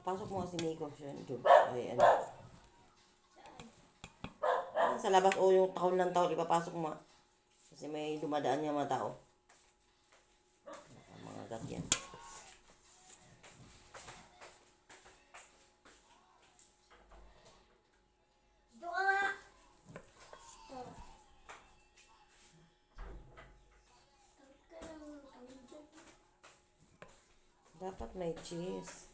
Pasok mo kasi Nico siya. Doon. Ay, ano. Sa labas o yung taon ng taon, ipapasok mo. Kasi may dumadaan yung mga tao. Mga gat yan. Oh. Dapat may cheese.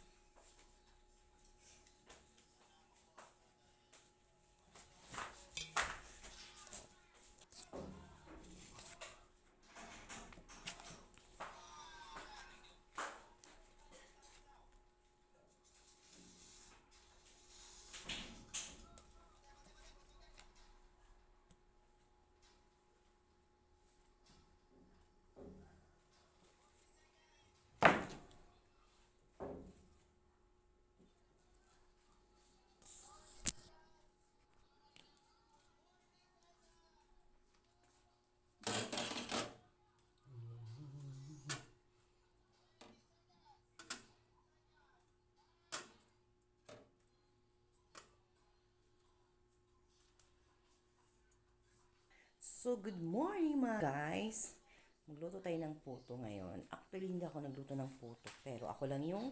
So, good morning mga guys! Magluto tayo ng puto ngayon. Actually, hindi ako nagluto ng puto, pero ako lang yung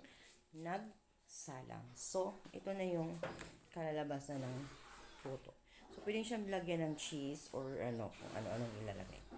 nagsalang. So, ito na yung kalalabasan ng puto. So, pwede siyang lagyan ng cheese or ano, kung ano-anong ilalagay.